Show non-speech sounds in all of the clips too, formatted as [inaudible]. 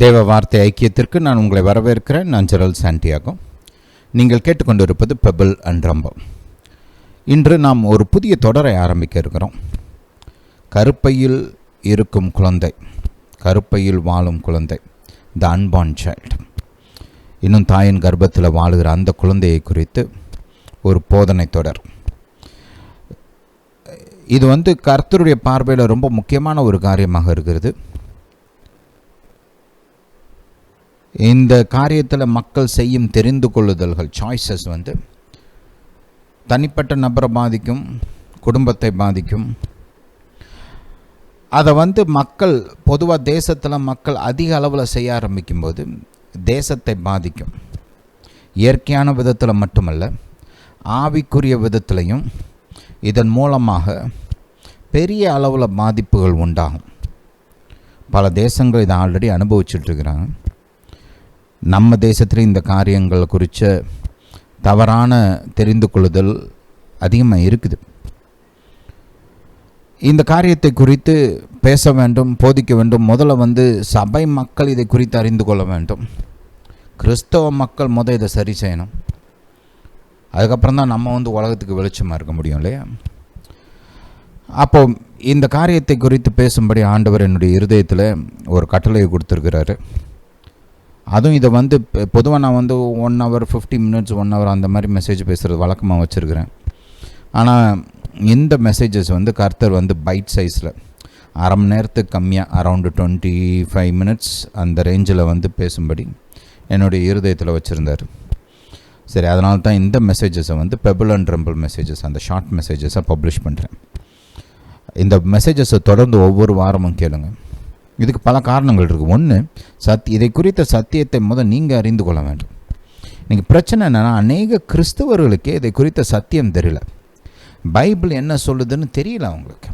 தேவ வார்த்தை ஐக்கியத்திற்கு நான் உங்களை வரவேற்கிறேன். நான் ஜெரல் சாண்டியாகும் நீங்கள் கேட்டுக்கொண்டிருப்பது பெபிள் அண்ட் ரம்பம் இன்று நாம் ஒரு புதிய தொடரை ஆரம்பிக்க இருக்கிறோம். கருப்பையில் இருக்கும் குழந்தை கருப்பையில் வாழும் குழந்தை த அன்பான் சைல்டு இன்னும் தாயின் கர்ப்பத்தில் வாழுகிற அந்த குழந்தையை குறித்து ஒரு போதனை தொடர். இது வந்து கர்த்தருடைய பார்வையில் ரொம்ப முக்கியமான ஒரு காரியமாக இருக்கிறது. இந்த காரியத்தில் மக்கள் செய்யும் தெரிந்து கொள்ளுதல்கள் சாய்ஸஸ் வந்து தனிப்பட்ட நபரை பாதிக்கும் குடும்பத்தை பாதிக்கும். அதை வந்து மக்கள் பொதுவாக தேசத்தில் மக்கள் அதிக அளவில் செய்ய ஆரம்பிக்கும்போது தேசத்தை பாதிக்கும். இயற்கையான விதத்தில் மட்டுமல்ல ஆவிக்குரிய விதத்திலையும் இதன் மூலமாக பெரிய அளவில் பாதிப்புகள் உண்டாகும். பல தேசங்கள் இதை ஆல்ரெடி அனுபவிச்சுட்ருக்கிறாங்க நம்ம தேசத்தில் இந்த காரியங்கள் குறித்த தவறான தெரிந்து கொள்ளுதல் அதிகமாக இருக்குது. இந்த காரியத்தை குறித்து பேச வேண்டும் போதிக்க வேண்டும். முதல்ல வந்து சபை மக்கள் இதை குறித்து அறிந்து கொள்ள வேண்டும். கிறிஸ்தவ மக்கள் முதல் இதை சரி செய்யணும். அதுக்கப்புறம் தான் நம்ம வந்து உலகத்துக்கு வெளிச்சமாக இருக்க முடியும் இல்லையா? அப்போ இந்த காரியத்தை குறித்து பேசும்படி ஆண்டவர் என்னுடைய இருதயத்தில் ஒரு கட்டளையை கொடுத்துருக்கிறாரு. அதுவும் இதை வந்து பொதுவாக நான் வந்து one hour fifty minutes one hour அந்த மாதிரி மெசேஜ் பேசுகிறது வழக்கமாக வச்சுருக்கிறேன். ஆனால் இந்த மெசேஜஸ் வந்து கர்த்தர் வந்து பைட் சைஸில் அரை மணி நேரத்துக்கு கம்மியாக அரவுண்டு டுவெண்ட்டி ஃபைவ் மினிட்ஸ் அந்த ரேஞ்சில் வந்து பேசும்படி என்னுடைய இருதயத்தில் வச்சுருந்தார். சரி அதனால தான் இந்த மெசேஜஸை வந்து பெபிள் அண்ட் ட்ரம்பிள் மெசேஜஸ் அந்த ஷார்ட் மெசேஜஸை பப்ளிஷ் பண்ணுறேன் இந்த மெசேஜஸை தொடர்ந்து ஒவ்வொரு வாரமும் கேளுங்கள் இதுக்கு பல காரணங்கள் இருக்குது ஒன்று சத் இதை குறித்த சத்தியத்தை முதல் நீங்கள் அறிந்து கொள்ள வேண்டும். இன்றைக்கி பிரச்சனை என்னென்னா அநேக கிறிஸ்தவர்களுக்கே இதை குறித்த சத்தியம் தெரியல. பைபிள் என்ன சொல்லுதுன்னு தெரியல அவங்களுக்கு.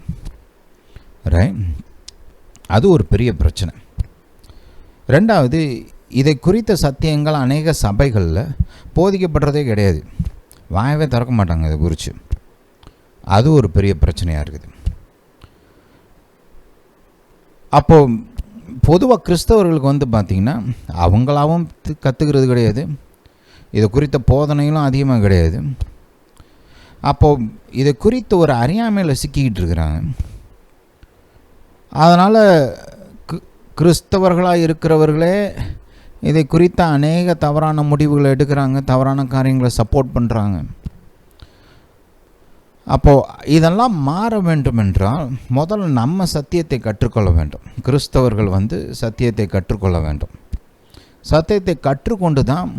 ரை அது ஒரு பெரிய பிரச்சனை. ரெண்டாவது இதை குறித்த சத்தியங்கள் அநேக சபைகளில் போதிக்கப்படுறதே கிடையாது. வாயவே திறக்க மாட்டாங்க இதை குறித்து அது ஒரு பெரிய பிரச்சனையாக இருக்குது. அப்போது பொதுவாக கிறிஸ்தவர்களுக்கு வந்து பார்த்திங்கன்னா அவங்களாவும் கற்றுக்கிறது கிடையாது. இது குறித்த போதனைகளும் அதிகமாக கிடையாது. அப்போது இதை குறித்து ஒரு அறியாமையில் சிக்கிக்கிட்டு இருக்கிறாங்க. அதனால் கிறிஸ்தவர்களாக இருக்கிறவர்களே இதை குறித்த அநேக தவறான முடிவுகளை எடுக்கிறாங்க தவறான காரியங்களை சப்போர்ட் பண்ணுறாங்க அப்போது இதெல்லாம் மாற வேண்டும் என்றால் முதல்ல நம்ம சத்தியத்தை கற்றுக்கொள்ள வேண்டும். கிறிஸ்தவர்கள் வந்து சத்தியத்தை கற்றுக்கொள்ள வேண்டும். சத்தியத்தை கற்றுக்கொண்டு தான்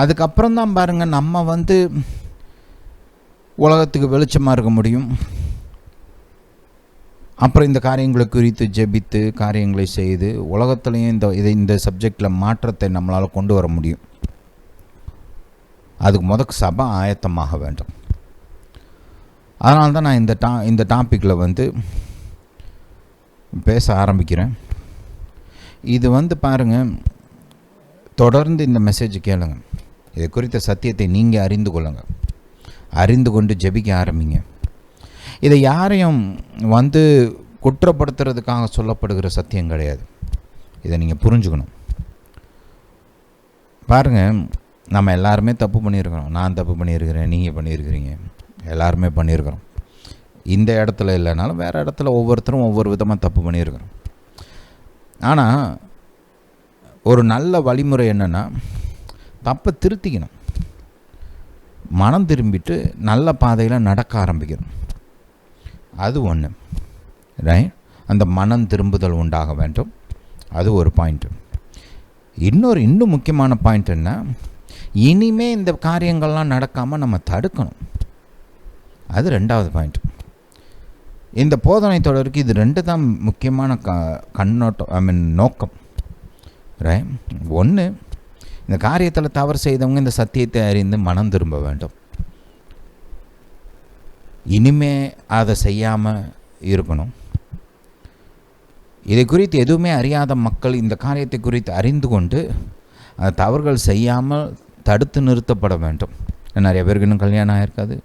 அதுக்கப்புறம் தான் பாருங்கள் நம்ம வந்து உலகத்துக்கு வெளிச்சமாக இருக்க முடியும். அப்புறம் இந்த காரியங்களை குறித்து ஜெபித்து காரியங்களை செய்து உலகத்துலேயும் இந்த இதை இந்த சப்ஜெக்டில் மாற்றத்தை நம்மளால் கொண்டு வர முடியும். அதுக்கு முதக்கு சபை ஆயத்தமாக வேண்டும். அதனால தான் நான் இந்த டா இந்த டாப்பிக்கில் வந்து பேச ஆரம்பிக்கிறேன். இது வந்து பாருங்கள் தொடர்ந்து இந்த மெசேஜ் கேளுங்க. இதை குறித்த சத்தியத்தை நீங்கள் அறிந்து கொள்ளுங்கள் அறிந்து கொண்டு ஜெபிக்க ஆரம்பிங்க. இதை யாரையும் வந்து குற்றப்படுத்துறதுக்காக சொல்லப்படுகிற சத்தியம் கிடையாது. இதை நீங்கள் புரிஞ்சுக்கணும். பாருங்கள் நம்ம எல்லாருமே தப்பு பண்ணியிருக்கிறோம். நான் தப்பு பண்ணியிருக்கிறேன் நீங்கள் பண்ணியிருக்கிறீங்க. எல்லாருமே பண்ணியிருக்கிறோம். இந்த இடத்துல இல்லைனாலும் வேறு இடத்துல ஒவ்வொருத்தரும் ஒவ்வொரு விதமாக தப்பு பண்ணியிருக்கிறோம். ஆனால் ஒரு நல்ல வழிமுறை என்னென்னா தப்பை திருத்திக்கணும். மனம் திரும்பிட்டு நல்ல பாதையில் நடக்க ஆரம்பிக்கணும். அது ஒன்று ரைட் அந்த மனம் திரும்புதல் உண்டாக வேண்டும். அது ஒரு பாயிண்ட்டு இன்னொரு இன்னும் முக்கியமான பாயிண்ட் என்ன? இனிமே இந்த காரியங்கள்லாம் நடக்காமல் நம்ம தடுக்கணும். அது ரெண்டாவது பாயிண்ட் இந்த போதனை தொடருக்கு இது ரெண்டு தான் முக்கியமான க கண்ணோட்டம் ஐ மீன் நோக்கம். ரைட் ஒன்று இந்த காரியத்தில் தவறு செய்தவங்க இந்த சத்தியத்தை அறிந்து மனம் திரும்ப வேண்டும். இனிமே அதை செய்யாமல் இருக்கணும். இதை குறித்து எதுவுமே அறியாத மக்கள் இந்த காரியத்தை குறித்து அறிந்து கொண்டு அந்த தவறுகள் செய்யாமல் தடுத்து நிறுத்தப்பட வேண்டும். நிறைய பேருக்கு இன்னும் கல்யாணம் ஆகிருக்காது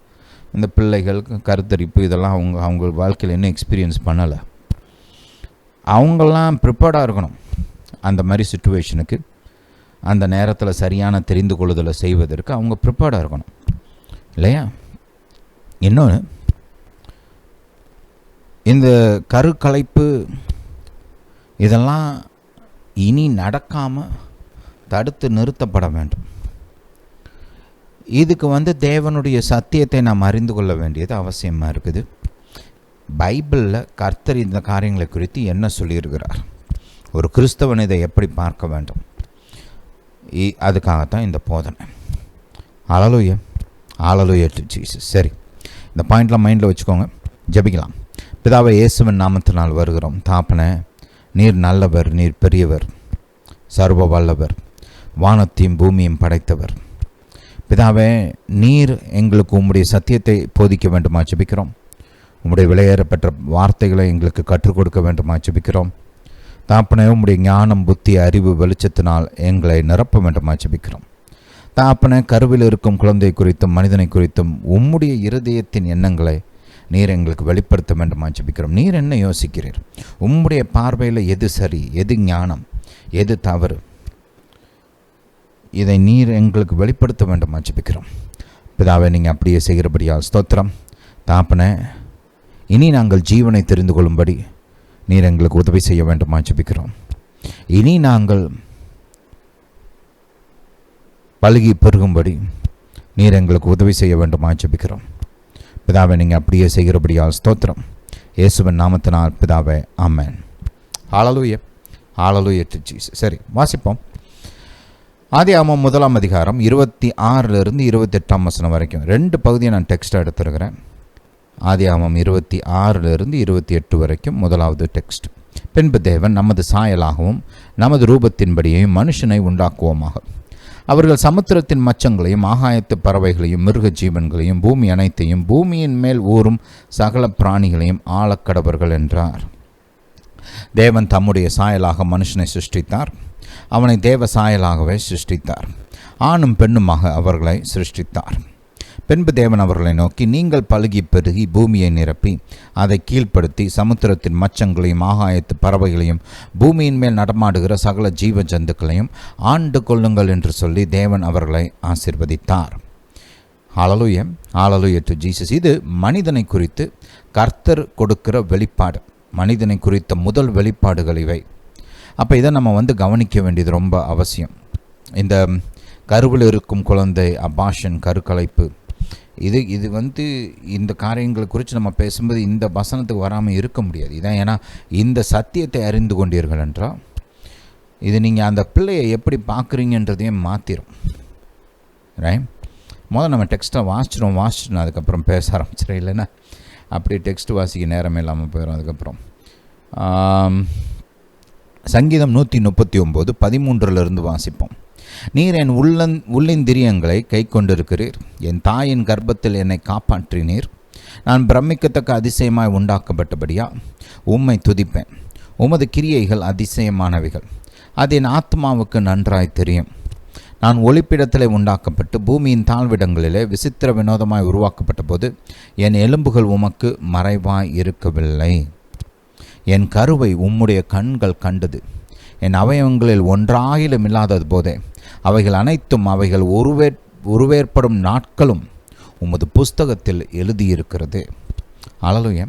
இந்த பிள்ளைகள் கருத்தரிப்பு இதெல்லாம் அவங்க அவங்க வாழ்க்கையில் இன்னும் எக்ஸ்பீரியன்ஸ் பண்ணலை. அவங்கெல்லாம் ப்ரிப்பேர்டாக இருக்கணும். அந்த மாதிரி சுச்சுவேஷனுக்கு அந்த நேரத்தில் சரியான தெரிந்து கொள்ளுதலை செய்வதற்கு அவங்க ப்ரிப்பேர்டாக இருக்கணும். இல்லையா? இன்னொன்று இந்த கருக்கலைப்பு இதெல்லாம் இனி நடக்காமல் தடுத்து நிறுத்தப்பட வேண்டும். இதுக்கு வந்து தேவனுடைய சத்தியத்தை நாம் அறிந்து கொள்ள வேண்டியது அவசியமாக இருக்குது. பைபிளில் கர்த்தர் இந்த காரியங்களை குறித்து என்ன சொல்லியிருக்கிறார்? ஒரு கிறிஸ்தவன் இதை எப்படி பார்க்க வேண்டும்? இ- அதுக்காகத்தான் இந்த போதனை. அழலுய அழலுய டு ஜீசஸ் சரி இந்த பாயிண்ட்லாம் மைண்டில் வச்சுக்கோங்க. ஜெபிக்கலாம். பிதாவை இயேசுவின் நாமத்தினால் வருகிறோம். தாப்பனை நீர் நல்லவர் நீர் பெரியவர் சர்வ வல்லவர் வானத்தையும் பூமியும் படைத்தவர். பிதாவே நீர் எங்களுக்கு உம்முடைய சத்தியத்தை போதிக்க வேண்டுமா ஜபிக்கிறோம். உம்முடைய விலையேறப்பெற்ற வார்த்தைகளை எங்களுக்கு கற்றுக் கொடுக்க வேண்டுமா ஜபிக்கிறோம். தாப்பனே உம்முடைய ஞானம் புத்தி அறிவு வெளிச்சத்தினால் எங்களை நிரப்ப வேண்டுமா ஜபிக்கிறோம். தாப்பனே கருவில் இருக்கும் குழந்தை குறித்தும் மனிதனை குறித்தும் உம்முடைய இருதயத்தின் எண்ணங்களை நீர் எங்களுக்கு வெளிப்படுத்த வேண்டுமா ஜபிக்கிறோம். நீர் என்ன யோசிக்கிறீர்? உம்முடைய பார்வையில் எது சரி எது ஞானம் எது தவறு? இதை நீர் எங்களுக்கு வெளிப்படுத்த வேண்டுமா ஜபிக்கிறோம். பிதாவை நீங்கள் அப்படியே செய்கிறபடியால் ஸ்தோத்திரம். தாப்பன இனி நாங்கள் ஜீவனை தெரிந்து கொள்ளும்படி நீர் எங்களுக்கு உதவி செய்ய வேண்டுமா ஜபிக்கிறோம். இனி நாங்கள் பழுகி பெருகும்படி நீர் எங்களுக்கு உதவி செய்ய வேண்டுமா ஜபிக்கிறோம். பிதாவை நீங்கள் அப்படியே செய்கிறபடியால் ஸ்தோத்திரம். இயேசுவன் நாமத்தினால் பிதாவை அம்மன் ஆளலூய ஆளலூய சரி வாசிப்போம். ஆதி ஆமாம் முதலாம் அதிகாரம் இருபத்தி ஆறிலிருந்து இருபத்தெட்டாம் வசனம் வரைக்கும். ரெண்டு பகுதியை நான் டெக்ஸ்ட்டாக எடுத்துருக்கிறேன். ஆதி ஆமாம் இருபத்தி ஆறிலிருந்து இருபத்தி எட்டு வரைக்கும் முதலாவது டெக்ஸ்ட் பின்பு தேவன் நமது சாயலாகவும் நமது ரூபத்தின்படியையும் மனுஷனை உண்டாக்குவோமாக. அவர்கள் சமுத்திரத்தின் மச்சங்களையும் ஆகாயத்து பறவைகளையும் மிருக ஜீவன்களையும் பூமி அனைத்தையும் பூமியின் மேல் ஊறும் சகல பிராணிகளையும் ஆளக்கடவர்கள் என்றார். தேவன் தம்முடைய சாயலாக மனுஷனை சிருஷ்டித்தார். அவனை தேவ சாயலாகவே சிருஷ்டித்தார். ஆணும் பெண்ணுமாக அவர்களை சிருஷ்டித்தார். பின்பு தேவன் அவர்களை நோக்கி நீங்கள் பழுகி பெருகி பூமியை நிரப்பி அதை கீழ்ப்படுத்தி சமுத்திரத்தின் மச்சங்களையும் ஆகாயத்து பறவைகளையும் பூமியின் மேல் நடமாடுகிற சகல ஜீவ ஜந்துக்களையும் ஆண்டு கொள்ளுங்கள் என்று சொல்லி தேவன் அவர்களை ஆசிர்வதித்தார். ஆளலுய ஆளலுய டு ஜீசஸ் இது மனிதனை குறித்து கர்த்தர் கொடுக்கிற வெளிப்பாடு. மனிதனை குறித்த முதல் வெளிப்பாடுகள் இவை. அப்போ இதை நம்ம வந்து கவனிக்க வேண்டியது ரொம்ப அவசியம். இந்த கருவில் இருக்கும் குழந்தை அபாஷன் கருக்கலைப்பு இது இது வந்து இந்த காரியங்களை குறித்து நம்ம பேசும்போது இந்த வசனத்துக்கு வராமல் இருக்க முடியாது. இதான் ஏன்னா இந்த சத்தியத்தை அறிந்து கொண்டீர்கள் என்றால் இது நீங்கள் அந்த பிள்ளையை எப்படி பார்க்குறீங்கன்றதையும் மாற்றிடும் ரைட் முதல்ல நம்ம டெக்ஸ்ட்டை வாசிச்சிடும் வாசிச்சிடணும் அதுக்கப்புறம் பேச ஆரம்பிச்சிடும் இல்லைன்னா? அப்படி டெக்ஸ்ட் வாசிக்க நேரமே இல்லாமல் போயிடும் அதுக்கப்புறம். சங்கீதம் நூற்றி முப்பத்தி ஒம்பது பதிமூன்றிலிருந்து வாசிப்போம். நீர் என் உள்ளன் உள்ளிந்திரியங்களை கை கொண்டிருக்கிறீர் என் தாயின் கர்ப்பத்தில் என்னை காப்பாற்றினீர். நான் பிரமிக்கத்தக்க அதிசயமாய் உண்டாக்கப்பட்டபடியா? உம்மை துதிப்பேன். உமது கிரியைகள் அதிசயமானவைகள். அது என் ஆத்மாவுக்கு நன்றாய் தெரியும். நான் ஒளிப்பிடத்திலே உண்டாக்கப்பட்டு பூமியின் தாழ்விடங்களிலே விசித்திர வினோதமாய் உருவாக்கப்பட்ட போது என் எலும்புகள் உமக்கு மறைவாய் இருக்கவில்லை. என் கருவை உம்முடைய கண்கள் கண்டது. என் அவயவங்களில் ஒன்றாயிலும் இல்லாதது போதே அவைகள் அனைத்தும் அவைகள் உருவேற் உருவேற்படும் நாட்களும் உமது புஸ்தகத்தில் எழுதியிருக்கிறது. அழலுய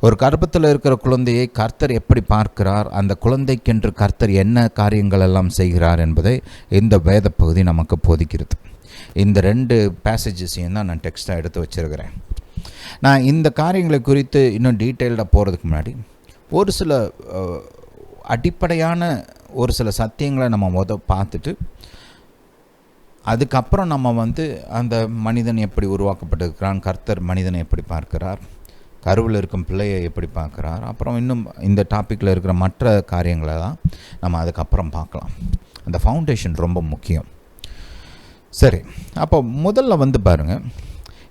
ஒரு கர்ப்பத்தில் இருக்கிற குழந்தையை கர்த்தர் எப்படி பார்க்கிறார்? அந்த குழந்தைக்கென்று கர்த்தர் என்ன காரியங்கள் எல்லாம் செய்கிறார் என்பதை இந்த வேத பகுதி நமக்கு போதிக்கிறது. இந்த ரெண்டு பேசேஜஸையும் தான் நான் டெக்ஸ்ட்டாக எடுத்து வச்சிருக்கிறேன். நான் இந்த காரியங்களை குறித்து இன்னும் டீட்டெயில்டாக போகிறதுக்கு முன்னாடி ஒரு சில அடிப்படையான ஒரு சில சத்தியங்களை நம்ம முத பார்த்துட்டு அதுக்கப்புறம் நம்ம வந்து அந்த மனிதன் எப்படி உருவாக்கப்பட்டிருக்கிறான் கர்த்தர் மனிதனை எப்படி பார்க்கிறார் கருவில் இருக்கும் பிள்ளையை எப்படி பார்க்குறார் அப்புறம் இன்னும் இந்த டாப்பிக்கில் இருக்கிற மற்ற காரியங்களை தான் நம்ம அதுக்கப்புறம் பார்க்கலாம். அந்த ஃபவுண்டேஷன் ரொம்ப முக்கியம். சரி அப்போ முதல்ல வந்து பாருங்கள்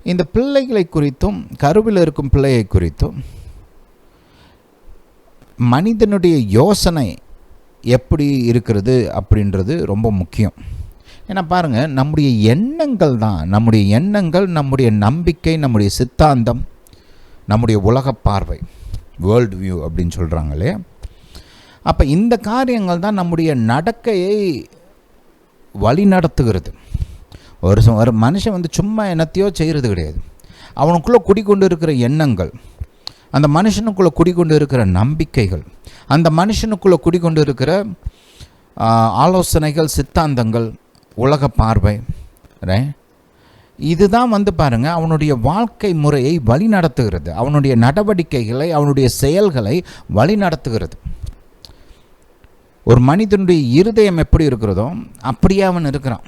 இந்த பிள்ளைகளை குறித்தும் கருவில் இருக்கும் பிள்ளையை குறித்தும் மனிதனுடைய யோசனை எப்படி இருக்கிறது அப்படின்றது ரொம்ப முக்கியம். ஏன்னா பாருங்கள் நம்முடைய எண்ணங்கள் தான். நம்முடைய எண்ணங்கள் நம்முடைய நம்பிக்கை நம்முடைய சித்தாந்தம் நம்முடைய உலக பார்வை வேர்ல்டு வியூ அப்படின்னு சொல்கிறாங்க இல்லையா? அப்போ இந்த காரியங்கள் தான் நம்முடைய நடக்கையை வழி நடத்துகிறது ஒரு ஒரு மனுஷன் வந்து சும்மா என்னத்தையோ செய்கிறது கிடையாது. அவனுக்குள்ளே குடிக்கொண்டு இருக்கிற எண்ணங்கள் அந்த மனுஷனுக்குள்ளே குடிக்கொண்டு இருக்கிற நம்பிக்கைகள் அந்த மனுஷனுக்குள்ளே குடிக்கொண்டு இருக்கிற ஆலோசனைகள் சித்தாந்தங்கள் உலக பார்வை இதுதான் வந்து பாருங்கள் அவனுடைய வாழ்க்கை முறையை வழி நடத்துகிறது அவனுடைய நடவடிக்கைகளை அவனுடைய செயல்களை வழி நடத்துகிறது ஒரு மனிதனுடைய இருதயம் எப்படி இருக்கிறதோ அப்படியே அவன் இருக்கிறான்.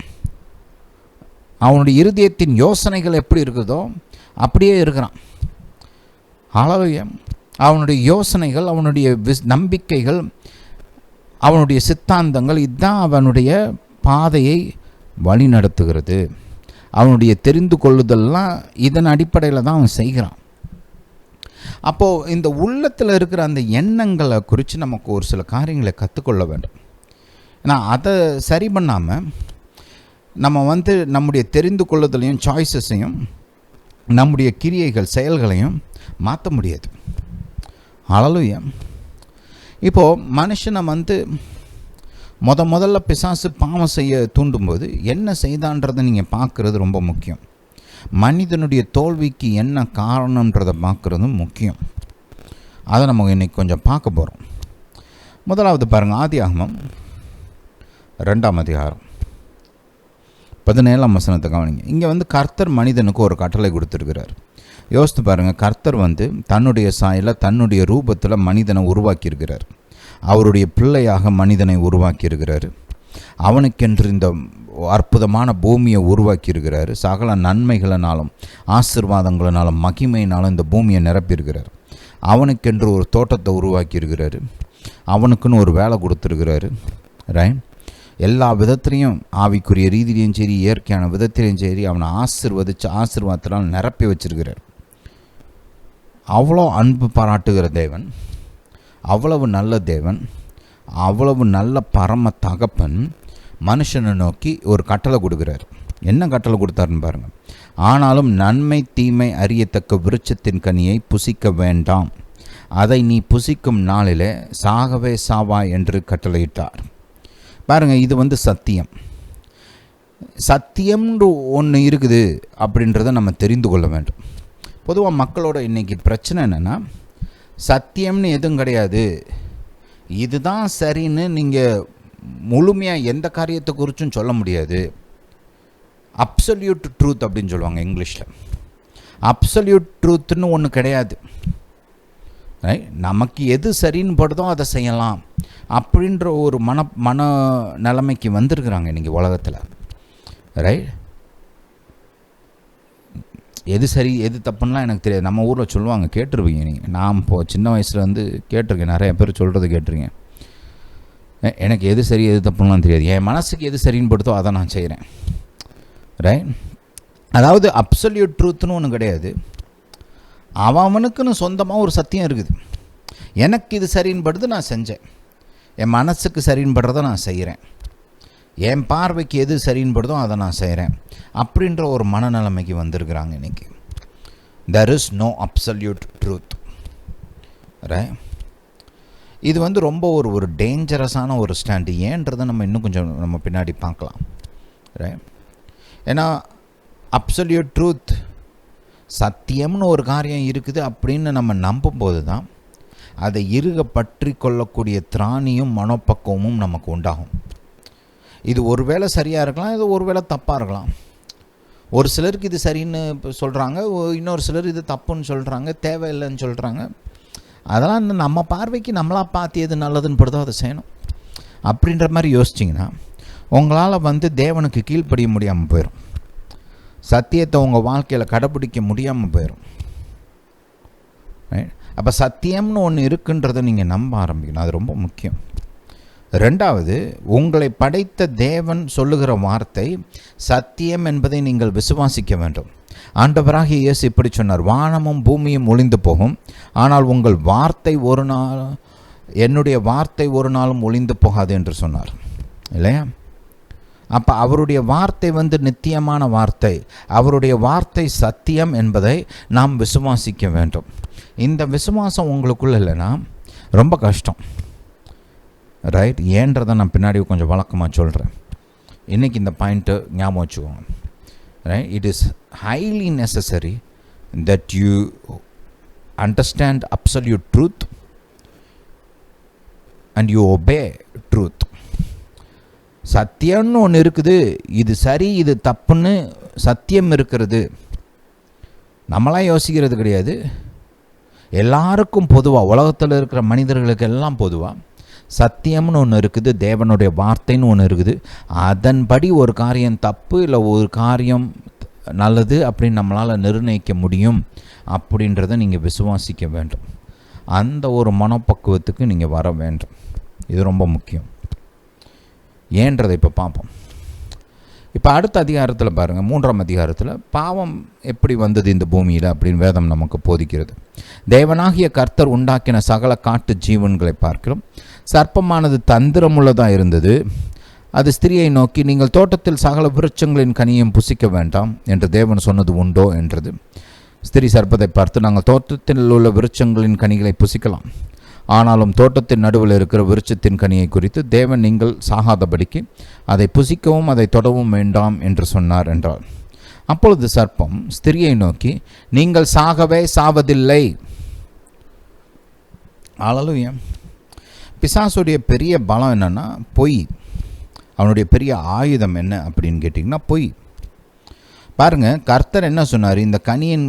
அவனுடைய இருதயத்தின் யோசனைகள் எப்படி இருக்குதோ அப்படியே இருக்கிறான். அளவைய அவனுடைய யோசனைகள் அவனுடைய விஸ் நம்பிக்கைகள் அவனுடைய சித்தாந்தங்கள் இதுதான் அவனுடைய பாதையை வழிநடத்துகிறது. அவனுடைய தெரிந்து கொள்ளுதல்லாம் இதன் அடிப்படையில் தான் அவன் செய்கிறான். அப்போது இந்த உள்ளத்தில் இருக்கிற அந்த எண்ணங்களை குறித்து நமக்கு ஒரு சில காரியங்களை கற்றுக்கொள்ள வேண்டும். ஏன்னா அதை சரி பண்ணாமல் நம்ம வந்து நம்முடைய தெரிந்து கொள்ளுதலையும் சாய்ஸஸையும் நம்முடைய கிரியைகள் செயல்களையும் மாற்ற முடியாது. அழலுயா இப்போது மனுஷனை வந்து முத முதல்ல பிசாசு பாவம் செய்ய தூண்டும்போது என்ன செய்தான்றதை நீங்கள் பார்க்குறது ரொம்ப முக்கியம். மனிதனுடைய தோல்விக்கு என்ன காரணன்றதை பார்க்குறதும் முக்கியம். அதை நம்ம இன்றைக்கி கொஞ்சம் பார்க்க போகிறோம் முதலாவது பாருங்கள் ஆதி ஆகமம் ரெண்டாம் அதிகாரம். பதினேழாம் வசனத்தை கவனிங்க. இங்கே வந்து கர்த்தர் மனிதனுக்கு ஒரு கட்டளை கொடுத்துருக்கிறார். யோசித்து பாருங்கள் கர்த்தர் வந்து தன்னுடைய சாயில் தன்னுடைய ரூபத்தில் மனிதனை உருவாக்கியிருக்கிறார். அவருடைய பிள்ளையாக மனிதனை உருவாக்கியிருக்கிறார். அவனுக்கென்று இந்த அற்புதமான பூமியை உருவாக்கியிருக்கிறாரு. சகல நன்மைகளினாலும் ஆசிர்வாதங்களினாலும் மகிமையினாலும் இந்த பூமியை நிரப்பியிருக்கிறார். அவனுக்கென்று ஒரு தோட்டத்தை உருவாக்கியிருக்கிறாரு. அவனுக்குன்னு ஒரு வேலை கொடுத்துருக்கிறாரு. ரைட் எல்லா விதத்துலேயும் ஆவிக்குரிய ரீதியிலையும் சரி இயற்கையான விதத்திலையும் சரி அவனை ஆசிர்வதித்து ஆசிர்வாதத்தினால் நிரப்பி வச்சிருக்கிறார். அவ்வளோ அன்பு பாராட்டுகிற தேவன் அவ்வளவு நல்ல தேவன் அவ்வளவு நல்ல பரம தகப்பன் மனுஷனை நோக்கி ஒரு கட்டளை கொடுக்குறார். என்ன கட்டளை கொடுத்தாருன்னு பாருங்கள் ஆனாலும் நன்மை தீமை அறியத்தக்க விருட்சத்தின் கனியை புசிக்க வேண்டாம். அதை நீ புசிக்கும் நாளிலே சாகவே சாவா என்று கட்டளையிட்டார். பாருங்கள் இது வந்து சத்தியம். சத்தியம்னு ஒன்று இருக்குது அப்படின்றத நம்ம தெரிந்து கொள்ள வேண்டும். பொதுவாக மக்களோட இன்னைக்கு பிரச்சனை என்னென்னா சத்தியம்னு எதுவும் கிடையாது. இதுதான் சரின்னு நீங்கள் முழுமையாக எந்த காரியத்தை குறிச்சும் சொல்ல முடியாது. அப்சல்யூட் ட்ரூத் அப்படின்னு சொல்லுவாங்க இங்கிலீஷில். அப்சல்யூட் ட்ரூத்துன்னு ஒன்று கிடையாது. நமக்கு எது சரின்னு படுதோ அதை செய்யலாம். அப்படின்ற ஒரு மன மன நிலைமைக்கு வந்திருக்கிறாங்க இன்றைக்கி உலகத்தில். ரைட் எது சரி எது தப்புன்னா எனக்கு தெரியாது. நம்ம ஊரில் சொல்லுவாங்க கேட்டிருப்பீங்க நீங்கள் நான் இப்போது சின்ன வயசில் வந்து கேட்டிருக்கேன். நிறைய பேர் சொல்கிறது கேட்டிருக்கேன். எனக்கு எது சரி எது தப்புன்னெலாம் தெரியாது. என் மனசுக்கு எது சரின்னு படுத்தோ அதை நான் செய்கிறேன் ரைட் அதாவது அப்சல்யூட் ட்ரூத்னு ஒன்று கிடையாது. அவன் அவனுக்குன்னு சொந்தமாக ஒரு சத்தியம் இருக்குது. எனக்கு இது சரின்னு படுத்து நான் செஞ்சேன். என் மனசுக்கு சரின்னு படுறதை நான் செய்கிறேன் என் பார்வைக்கு எது சரின்னு படுதோ அதை நான் செய்கிறேன் அப்படின்ற ஒரு மனநிலைமைக்கு வந்திருக்கிறாங்க இன்றைக்கி there is no absolute truth right இது வந்து ரொம்ப ஒரு ஒரு டேஞ்சரஸான ஒரு ஸ்டாண்டு ஏன்றதை நம்ம இன்னும் கொஞ்சம் நம்ம பின்னாடி பார்க்கலாம். ரைட் ஏன்னா அப்சல்யூட் ட்ரூத் சத்தியம்னு ஒரு காரியம் இருக்குது அப்படின்னு நம்ம நம்பும்போது தான் அதை இறுக பற்றி கொள்ளக்கூடிய திராணியும் மனப்பக்குவமும் நமக்கு உண்டாகும். இது ஒருவேளை சரியாக இருக்கலாம் இது ஒருவேளை தப்பாக இருக்கலாம். ஒரு சிலருக்கு இது சரின்னு இப்போ சொல்கிறாங்க இன்னொரு சிலர் இது தப்புன்னு சொல்கிறாங்க தேவையில்லைன்னு சொல்கிறாங்க அதெல்லாம் இந்த நம்ம பார்வைக்கு நம்மளாக பார்த்து எது நல்லதுன்னு படுதோ அதை செய்யணும். அப்படின்ற மாதிரி யோசிச்சிங்கன்னா உங்களால் வந்து தேவனுக்கு கீழ்ப்படிய முடியாமல் போயிடும் சத்தியத்தை உங்கள் வாழ்க்கையில் கடைப்பிடிக்க முடியாமல் போயிடும் அப்போ சத்தியம்னு ஒன்று இருக்குன்றதை நீங்கள் நம்ப ஆரம்பிக்கணும். அது ரொம்ப முக்கியம். ரெண்டாவது உங்களை படைத்த தேவன் சொல்லுகிற வார்த்தை சத்தியம் என்பதை நீங்கள் விசுவாசிக்க வேண்டும். ஆண்டவராகிய இயேசு இப்படி சொன்னார் வானமும் பூமியும் ஒளிந்து போகும். ஆனால் உங்கள் வார்த்தை ஒரு நாள் என்னுடைய வார்த்தை ஒரு நாளும் ஒளிந்து போகாது என்று சொன்னார். இல்லையா? அப்போ அவருடைய வார்த்தை வந்து நித்தியமான வார்த்தை. அவருடைய வார்த்தை சத்தியம் என்பதை நாம் விசுவாசிக்க வேண்டும். இந்த விசுவாசம் உங்களுக்குள்ள இல்லைன்னா ரொம்ப கஷ்டம். ரைட் ஏன்றதை நான் பின்னாடி கொஞ்சம் வழக்கமாக சொல்கிறேன் இன்றைக்கி இந்த பாயிண்ட்டை ஞாபகம் வச்சுக்கோங்க. Right it is highly necessary that you understand absolute truth and you obey truth சத்தியம்னு ஒன்று இருக்குது. இது சரி இது தப்புன்னு சத்தியம் இருக்கிறது. நம்மளாம் யோசிக்கிறது கிடையாது. எல்லாருக்கும் பொதுவாக உலகத்தில் இருக்கிற மனிதர்களுக்கு எல்லாம் பொதுவாக சத்தியம்னு ஒன்று இருக்குது தேவனுடைய வார்த்தைன்னு ஒன்று இருக்குது. அதன்படி ஒரு காரியம் தப்பு இல்லை ஒரு காரியம் நல்லது அப்படின்னு நம்மளால் நிர்ணயிக்க முடியும் அப்படின்றத நீங்கள் விசுவாசிக்க வேண்டும். அந்த ஒரு மனப்பக்குவத்துக்கு நீங்கள் வர வேண்டும். இது ரொம்ப முக்கியம். ஏன்றதை இப்போ பார்ப்போம் இப்போ அடுத்த அதிகாரத்தில் பாருங்கள் மூன்றாம் அதிகாரத்தில் பாவம் எப்படி வந்தது இந்த பூமியில் அப்படின்னு வேதம் நமக்கு போதிக்கிறது. தேவனாகிய கர்த்தர் உண்டாக்கின சகல காட்டு ஜீவன்களை பார்க்கிறோம். சர்ப்பமானது தந்திரமுள்ளதாக இருந்தது. அது ஸ்திரியை நோக்கி நீங்கள் தோட்டத்தில் சகல விருட்சங்களின் கனியும் புசிக்க வேண்டாம் என்று தேவன் சொன்னது உண்டோ என்றது. ஸ்திரீ சர்ப்பத்தை பார்த்து நாங்கள் தோட்டத்தில் உள்ள விருட்சங்களின் கனிகளை புசிக்கலாம். ஆனாலும் தோட்டத்தின் நடுவில் இருக்கிற விருட்சத்தின் கனியை குறித்து தேவன் நீங்கள் சாகாதபடிக்கு அதை புசிக்கவும் அதை தொடவும் வேண்டாம் என்று சொன்னார் என்றார். அப்பொழுது சர்ப்பம் ஸ்திரியை நோக்கி நீங்கள் சாகவே சாவதில்லை. அழலுய பிசாசுடைய பெரிய பலம் என்னென்னா பொய். அவனுடைய பெரிய ஆயுதம் என்ன அப்படின்னு கேட்டிங்கன்னா பொய். பாருங்கள் கர்த்தர் என்ன சொன்னார்? இந்த கனியின்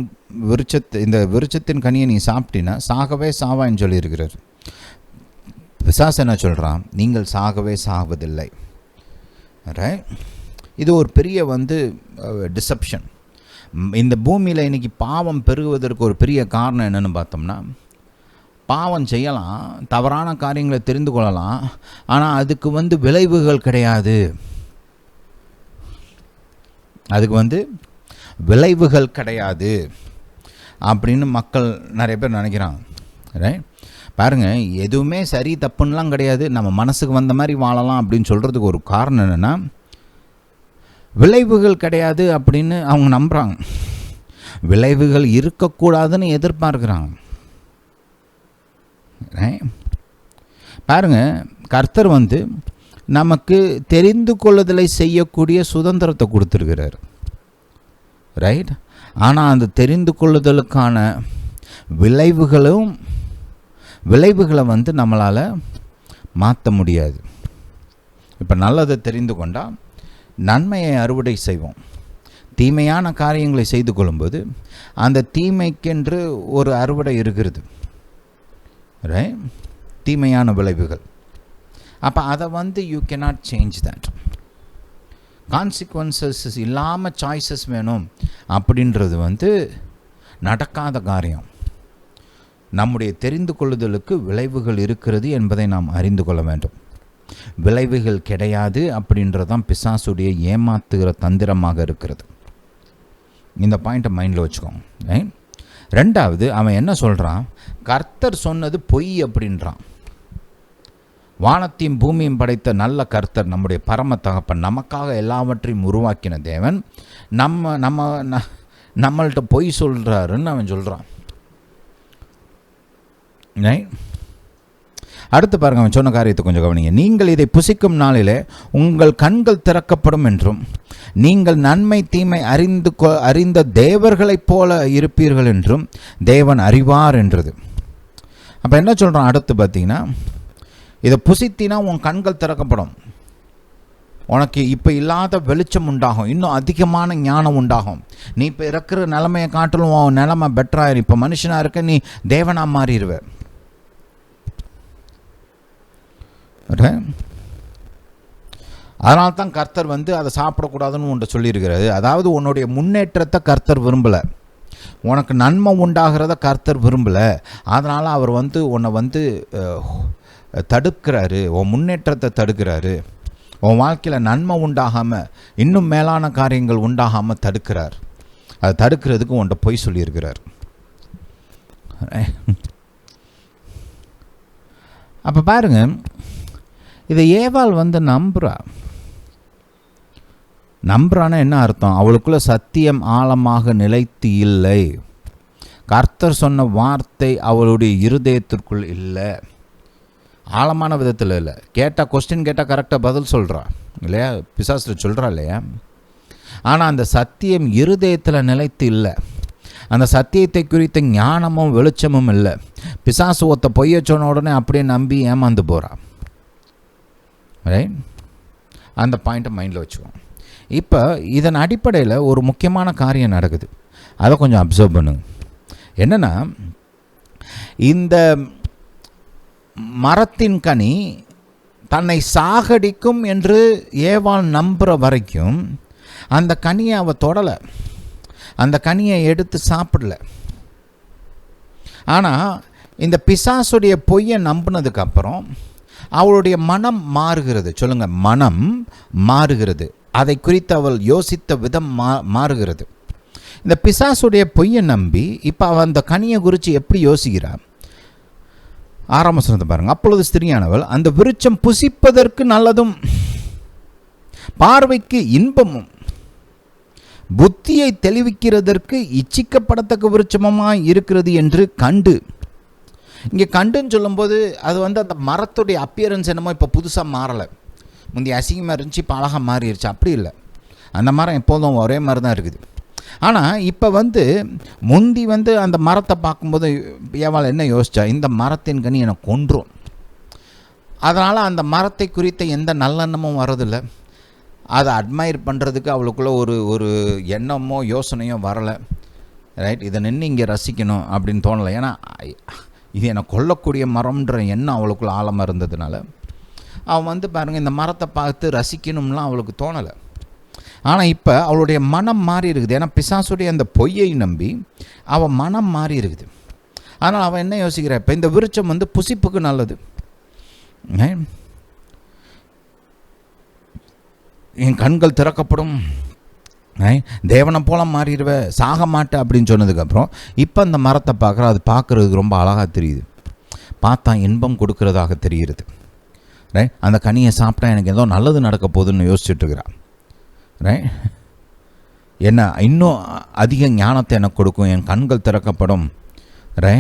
விருட்சத்து இந்த விருட்சத்தின் கனியை நீ சாப்பிட்டீன்னா சாகவே சாவான்னு சொல்லியிருக்கிறார். பிசாஸ் என்ன சொல்கிறான் நீங்கள் சாகவே சாவதில்லை. இது ஒரு பெரிய வந்து டிசப்ஷன் இந்த பூமியில் இன்றைக்கி பாவம் பெருகுவதற்கு ஒரு பெரிய காரணம் என்னன்னு பார்த்தோம்னா பாவம் செய்யலாம் தவறான காரியங்களை தெரிந்து கொள்ளலாம் ஆனால் அதுக்கு வந்து விளைவுகள் கிடையாது. அதுக்கு வந்து விளைவுகள் கிடையாது அப்படின்னு மக்கள் நிறைய பேர் நினைக்கிறாங்க. ரைட் பாருங்கள் எதுவுமே சரி தப்புன்னெலாம் கிடையாது. நம்ம மனசுக்கு வந்த மாதிரி வாழலாம் அப்படின்னு சொல்கிறதுக்கு ஒரு காரணம் என்னென்னா விளைவுகள் கிடையாது அப்படின்னு அவங்க நம்புகிறாங்க விளைவுகள் இருக்கக்கூடாதுன்னு எதிர்பார்க்குறாங்க. பாருங்கள் பாருங்க கர்த்தர் வந்து நமக்கு தெரிந்து கொள்ளுதலை செய்யக்கூடிய சுதந்திரத்தை கொடுத்துருக்கிறார். ரைட் ஆனால் அந்த தெரிந்து கொள்ளுதலுக்கான விளைவுகளும் விளைவுகளை வந்து நம்மளால் மாற்ற முடியாது. இப்போ நல்லதை தெரிந்து கொண்டால் நன்மையை அறுவடை செய்வோம். தீமையான காரியங்களை செய்து கொள்ளும்போது அந்த தீமைக்கென்று ஒரு அறுவடை இருக்கிறது. தீமையான விளைவுகள். அப்போ அதை வந்து you cannot change that consequences இல்லாமல் சாய்ஸஸ் வேணும் அப்படின்றது வந்து நடக்காத காரியம். நம்முடைய தெரிந்து கொள்ளுதலுக்கு விளைவுகள் இருக்கிறது என்பதை நாம் அறிந்து கொள்ள வேண்டும். விளைவுகள் கிடையாது அப்படின்றதான் பிசாசுடைய ஏமாத்துகிற தந்திரமாக இருக்கிறது. இந்த பாயிண்ட்டை மைண்டில் வச்சுக்கோங்க. ரைட் ரெண்டாவது அவன் என்ன சொல்கிறான் கர்த்தர் சொன்னது பொய் அப்படின்றான். வானத்தையும் பூமியும் படைத்த நல்ல கர்த்தர் நம்முடைய பரம தகப்பன் நமக்காக எல்லாவற்றையும் உருவாக்கின தேவன் நம்ம நம்ம ந- பொய் சொல்கிறாருன்னு அவன் சொல்கிறான் ரைட் அடுத்து பாருங்க அவன் சொன்ன காரியத்தை கொஞ்சம் கவனிங்க. நீங்கள் இதை புசிக்கும் நாளிலே உங்கள் கண்கள் திறக்கப்படும் என்றும் நீங்கள் நன்மை தீமை அறிந்து கொ அறிந்த தேவர்களைப் போல இருப்பீர்கள் என்றும் தேவன் அறிவார் என்றது. அப்போ என்ன சொல்கிறான் அடுத்து பார்த்தீங்கன்னா இதை புசித்தினா உன் கண்கள் திறக்கப்படும். உனக்கு இப்போ இல்லாத வெளிச்சம் உண்டாகும் இன்னும் அதிகமான ஞானம் உண்டாகும். நீ இப்போ இருக்கிற நிலமையை காட்டிலும் உன் நிலைமை பெட்டராயிரும் இப்போ மனுஷனாக இருக்க நீ தேவனாக மாறிடுவ. அதனால தான் கர்த்தர் வந்து அதை சாப்பிடக்கூடாதுன்னு ஒன்று சொல்லியிருக்கிறாரு. அதாவது உன்னுடைய முன்னேற்றத்தை கர்த்தர் விரும்பலை. உனக்கு நன்மை உண்டாகிறத கர்த்தர் விரும்பலை. அதனால் அவர் வந்து உன்னை வந்து தடுக்கிறாரு. உன் முன்னேற்றத்தை தடுக்கிறாரு. உன் வாழ்க்கையில் நன்மை உண்டாகாமல் இன்னும் மேலான காரியங்கள் உண்டாகாமல் தடுக்கிறார். அதை தடுக்கிறதுக்கு உன்ட்ட பொய் சொல்லியிருக்கிறார். அப்போ பாருங்க இதை ஏவாள் வந்து நம்புறா. நம்புறான்னா என்ன அர்த்தம்? அவளுக்குள்ள சத்தியம் ஆழமாக நிலைத்து இல்லை. கர்த்தர் சொன்ன வார்த்தை அவளுடைய இருதயத்திற்குள் இல்லை. ஆழமான விதத்தில் இல்லை. கேட்டால் கொஸ்டின் கேட்டால் கரெக்டாக பதில் சொல்கிறா இல்லையா? பிசாசில் சொல்கிறா இல்லையா? ஆனால் அந்த சத்தியம் இருதயத்தில் நிலைத்து இல்லை. அந்த சத்தியத்தை குறித்த ஞானமும் வெளிச்சமும் இல்லை. பிசாசு ஒத்த பொய்ய சொன்ன உடனே அப்படியே நம்பி ஏமாந்து போகிறா ரைட் அந்த பாயிண்ட்டை மைண்டில் வச்சுக்கோம் இப்போ இதன் அடிப்படையில் ஒரு முக்கியமான காரியம் நடக்குது. அதை கொஞ்சம் அப்சர்வ் பண்ணுங்க. என்னென்னா இந்த மரத்தின் கனி தன்னை சாகடிக்கும் என்று ஏவாள் நம்புகிற வரைக்கும் அந்த கனியை அவள் தொடலை. அந்த கனியை எடுத்து சாப்பிடல. ஆனால் இந்த பிசாசுடைய பொய்யை நம்பினதுக்கப்புறம் அவளுடைய மனம் மாறுகிறது. சொல்லுங்க மனம் மாறுகிறது. அதை குறித்து அவள் யோசித்த விதம் மா மாறுகிறது. இந்த பிசாசுடைய பொய்யை நம்பி இப்போ அவள் அந்த கனியை குறித்து எப்படி யோசிக்கிறாள் ஆறாம் வசனத்தை பாருங்கள் அப்பொழுது ஸ்திரியானவள் அந்த விருட்சம் புசிப்பதற்கு நல்லதும் பார்வைக்கு இன்பமும் புத்தியை தெளிவிக்கிறதற்கு இச்சிக்கப்படத்தக்க விருட்சமமாக இருக்கிறது என்று கண்டு இங்கே கண்டுன்னு சொல்லும்போது அது வந்து அந்த மரத்துடைய அப்பியரன்ஸ் என்னமோ இப்போ புதுசாக மாறலை. முந்தைய அசிங்கமாக இருந்துச்சு இப்போ அழகாக மாறிடுச்சு அப்படி இல்லை. அந்த மரம் எப்போதும் ஒரே மாதிரி தான் இருக்குது. ஆனால் இப்போ வந்து முந்தி வந்து அந்த மரத்தை பார்க்கும்போது ஏவாள் என்ன யோசிச்சா இந்த மரத்தின் கனி என்னை கொன்றும். அதனால் அந்த மரத்தை குறித்த எந்த நல்லெண்ணமும் வரதில்லை அதை அட்மையர் பண்ணுறதுக்கு அவளுக்குள்ளே ஒரு ஒரு எண்ணமோ யோசனையோ வரலை. ரைட் இதை நின்று இங்கே ரசிக்கணும் அப்படின்னு தோணலை. ஏன்னா இது என்னை கொல்லக்கூடிய மரம்ன்ற எண்ணம் அவளுக்குள்ள ஆழமாக இருந்ததுனால அவன் வந்து பாருங்கள் இந்த மரத்தை பார்த்து ரசிக்கணும்லாம் அவளுக்கு தோணலை. ஆனால் இப்போ அவளுடைய மனம் மாறி இருக்குது. ஏன்னா பிசாசுடைய அந்த பொய்யை நம்பி அவள் மனம் மாறி இருக்குது. அதனால் அவன் என்ன யோசிக்கிறா? இப்போ இந்த விருச்சம் வந்து புசிப்புக்கு நல்லது. ஏன்? என் கண்கள் திறக்கப்படும். தேவனை போல மாறிடுவ சாக மாட்டேன் அப்படின்னு சொன்னதுக்கப்புறம் இப்போ அந்த மரத்தை பார்க்குற அது பார்க்குறதுக்கு ரொம்ப அழகாக தெரியுது. பார்த்தா இன்பம் கொடுக்கறதாக தெரிகிறது. ரைட் அந்த கனியை சாப்பிட்டா எனக்கு ஏதோ நல்லது நடக்க போகுதுன்னு யோசிச்சுட்ருக்கிறான் ரைட் என்ன இன்னும் அதிக ஞானத்தை எனக்கு கொடுக்கும் என் கண்கள் திறக்கப்படும். ரே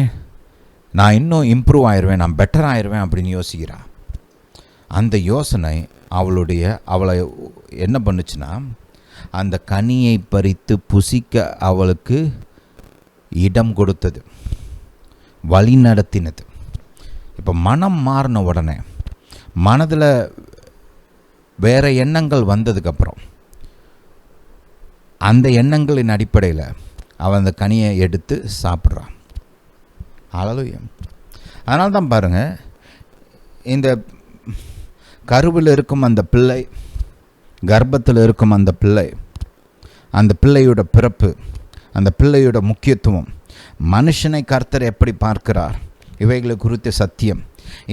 நான் இன்னும் இம்ப்ரூவ் ஆயிடுவேன் நான் பெட்டர் ஆயிடுவேன் அப்படின்னு யோசிக்கிறா. அந்த யோசனை அவளுடைய அவளை என்ன பண்ணுச்சுன்னா அந்த கனியை பறித்து புசிக்க அவளுக்கு இடம் கொடுத்தது. வழி நடத்தினது. இப்போ மனம் மாறின உடனே மனதில் வேற எண்ணங்கள் வந்ததுக்கப்புறம் அந்த எண்ணங்களின் அடிப்படையில் அவன் அந்த கனியை எடுத்து சாப்பிட்றான். அழலுயம் அதனால தான் பாருங்கள் இந்த கருவில் இருக்கும் அந்த பிள்ளை கர்ப்பத்தில் இருக்கும் அந்த பிள்ளை அந்த பிள்ளையோட பிறப்பு அந்த பிள்ளையோட முக்கியத்துவம் மனுஷனை கர்த்தர் எப்படி பார்க்கிறார்? இவைகளை குறித்த சத்தியம்.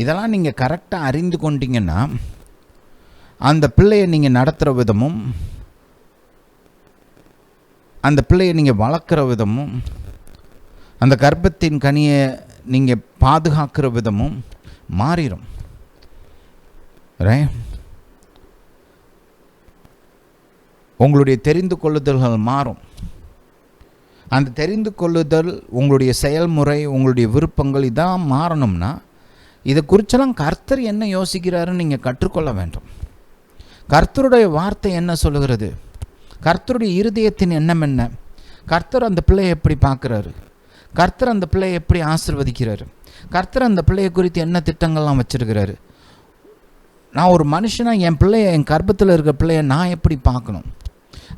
இதெல்லாம் நீங்கள் கரெக்டாக அறிந்து கொண்டீங்கன்னா அந்த பிள்ளையை நீங்கள் நடத்துகிற விதமும் அந்த பிள்ளையை நீங்கள் வளர்க்குற விதமும் அந்த கர்ப்பத்தின் கனியை நீங்கள் பாதுகாக்கிற விதமும் மாறிடும். ரைட் உங்களுடைய தெரிந்து கொள்ளுதல்கள் மாறும். அந்த தெரிந்து கொள்ளுதல் உங்களுடைய செயல்முறை உங்களுடைய விருப்பங்கள் இதான் மாறணும்னா இதை குறிச்செல்லாம் கர்த்தர் என்ன யோசிக்கிறாருன்னு நீங்கள் கற்றுக்கொள்ள வேண்டும். கர்த்தருடைய வார்த்தை என்ன சொல்லுகிறது? கர்த்தருடைய இருதயத்தின் எண்ணம் என்ன? கர்த்தர் அந்த பிள்ளையை எப்படி பார்க்குறாரு? கர்த்தர் அந்த பிள்ளையை எப்படி ஆசிர்வதிக்கிறாரு? கர்த்தர் அந்த பிள்ளையை குறித்து என்ன திட்டங்கள்லாம் வச்சுருக்கிறாரு? நான் ஒரு மனுஷனாக என் பிள்ளைய என் கர்ப்பத்தில் இருக்கிற பிள்ளைய நான் எப்படி பார்க்கணும்?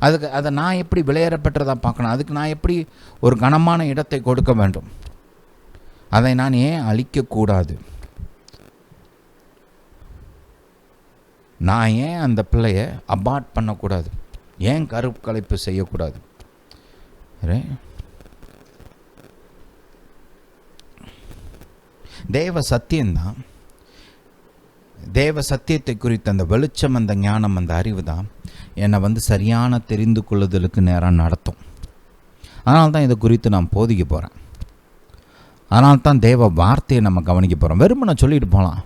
அதுக்கு அதை நான் எப்படி விளையாடப்பட்டதாக பார்க்கணும். அதுக்கு நான் எப்படி ஒரு கனமான இடத்தை கொடுக்க வேண்டும்? அதை நான் ஏன் அழிக்கக்கூடாது? நான் ஏன் அந்த பிள்ளைய அபார்ட் பண்ணக்கூடாது? ஏன் கருக்கலைப்பு செய்யக்கூடாது? தேவ சத்தியம்தான் தேவ சத்தியத்தை குறித்த அந்த வெளிச்சம் அந்த ஞானம் அந்த அறிவு தான் என்னை வந்து சரியான தெரிந்து கொள்ளுதலுக்கு நேரம் நடத்தும். அதனால தான் இதை குறித்து நான் போதிக்க போகிறேன் அதனால தான் தேவ வார்த்தையை நம்ம கவனிக்க போகிறோம் வெறுமனை சொல்லிட்டு போகலாம்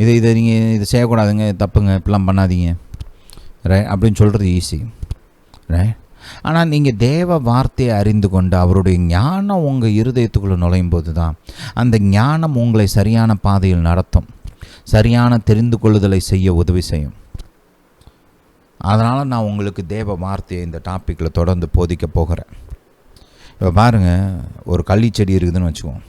இது இதை நீங்கள் இதை செய்யக்கூடாதுங்க தப்புங்க இப்படிலாம் பண்ணாதீங்க. ரே அப்படின்னு சொல்கிறது ஈஸி ரே. ஆனால் நீங்கள் தேவ வார்த்தையை அறிந்து கொண்டு அவருடைய ஞானம் உங்கள் இருதயத்துக்குள்ளே நுழையும் போது தான் அந்த ஞானம் உங்களை சரியான பாதையில் நடத்தும். சரியான தெரிந்து கொள்ளுதலை செய்ய உதவி செய்யும். அதனால் நான் உங்களுக்கு தேவ வார்த்தையை இந்த டாப்பிக்கில் தொடர்ந்து போதிக்க போகிறேன். இப்போ பாருங்கள் ஒரு கள்ளி செடி இருக்குதுன்னு வச்சுக்குவோம்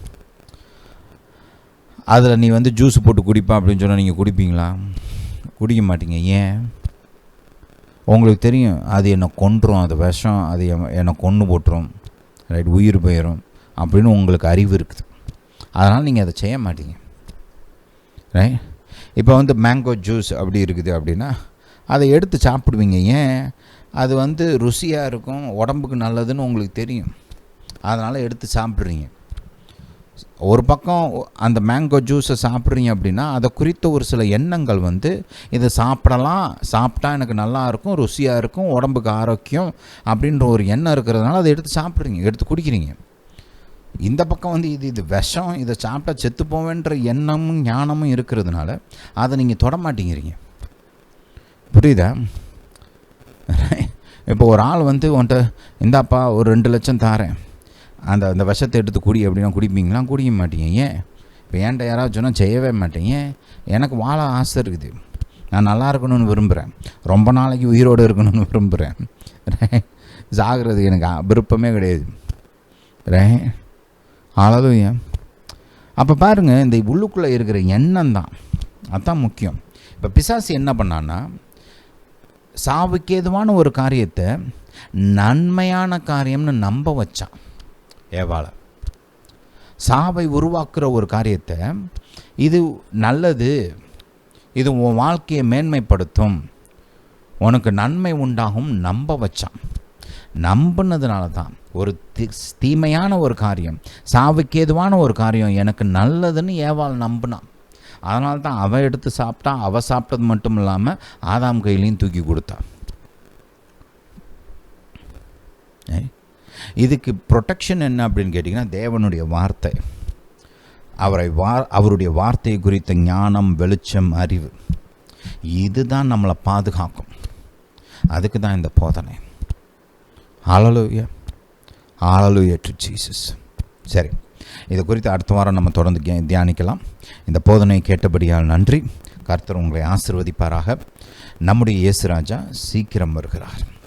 அதில் நீ வந்து ஜூஸ் போட்டு குடிப்பா அப்படின்னு சொன்னால் நீங்கள் குடிப்பீங்களா? குடிக்க மாட்டீங்க. ஏன்? உங்களுக்கு தெரியும் அது என்னை கொன்றும் அது விஷம் அது என்னை கொன்று போட்டுரும். ரைட் உயிர் போயிடும் அப்படின்னு உங்களுக்கு அறிவு இருக்குது. அதனால் நீங்கள் அதை செய்ய மாட்டீங்க. ரைட் இப்போ வந்து மேங்கோ ஜூஸ் அப்படி இருக்குது அப்படின்னா அதை எடுத்து சாப்பிடுவீங்க. ஏன்? அது வந்து ருசியாக இருக்கும் உடம்புக்கு நல்லதுன்னு உங்களுக்கு தெரியும். அதனால் எடுத்து சாப்பிட்றீங்க. ஒரு பக்கம் அந்த மேங்கோ ஜூஸை சாப்பிட்றீங்க அப்படின்னா அதை குறித்த ஒரு சில எண்ணங்கள் வந்து இதை சாப்பிடலாம் சாப்பிட்டா எனக்கு நல்லா இருக்கும் ருசியாக இருக்கும் உடம்புக்கு ஆரோக்கியம் அப்படின்ற ஒரு எண்ணம் இருக்கிறதுனால அதை எடுத்து சாப்பிட்றீங்க எடுத்து குடிக்கிறீங்க. இந்த பக்கம் வந்து இது இது விஷம் இதை சாப்பிட்டா செத்து போவேன்ற எண்ணமும் ஞானமும் இருக்கிறதுனால அதை நீங்கள் தொட மாட்டேங்கிறீங்க. புரியுதா? இப்போ ஒரு ஆள் வந்து உன்ட்ட இந்தாப்பா ஒரு ரெண்டு லட்சம் தாரேன். அந்த அந்த விஷத்தை எடுத்து குடி அப்படின்னா குடிப்பீங்களா? குடிக்க மாட்டீங்க. ஏன்? இப்போ ஏன்ட்ட யாராவது சொன்னால் செய்யவே மாட்டேங்க எனக்கு வாழ ஆசை இருக்குது. நான் நல்லா இருக்கணும்னு விரும்புகிறேன் ரொம்ப நாளைக்கு உயிரோடு இருக்கணும்னு விரும்புகிறேன் [laughs] சாகிறது எனக்கு விருப்பமே கிடையாது. ரே அழகும் அப்போ பாருங்கள் இந்த உள்ளுக்குள்ளே இருக்கிற எண்ணம் தான் அதுதான் முக்கியம். இப்போ பிசாசு என்ன பண்ணான்னா சாவுக்கு ஏதுவான ஒரு காரியத்தை நன்மையான காரியம்னு நம்ப வச்சான் ஏவாளை. சாவை உருவாக்குற ஒரு காரியத்தை இது நல்லது இது உன் வாழ்க்கையை மேன்மைப்படுத்தும் உனக்கு நன்மை உண்டாகும் நம்ப வச்சான் நம்பினதுனால தான் ஒரு தி- தீமையான ஒரு காரியம் சாவுக்கு ஏதுவான ஒரு காரியம் எனக்கு நல்லதுன்னு ஏவாள் நம்பினான் அதனால தான் அவன் எடுத்து சாப்பிட்டா அவள் சாப்பிட்டது மட்டும் இல்லாமல் ஆதாம் கையிலையும் தூக்கி கொடுத்தான் இதுக்கு ப்ரொடெக்ஷன் என்ன அப்படின்னு கேட்டிங்கன்னா தேவனுடைய வார்த்தை. அவரை வா அவருடைய வார்த்தை குறித்த ஞானம் வெளிச்சம் அறிவு. இதுதான் நம்மளை பாதுகாக்கும். அதுக்கு தான் இந்த போதனை. ஆளலூயா ஆளலு ஏற்று ஜீசஸ் சரி இதை குறித்து அடுத்த வாரம் நம்ம தொடர்ந்து தியானிக்கலாம். இந்த போதனை கேட்டபடியால் நன்றி. கர்த்தர் உங்களை ஆசிர்வதிப்பாராக. நம்முடைய இயேசு ராஜா சீக்கிரம் வருகிறார்.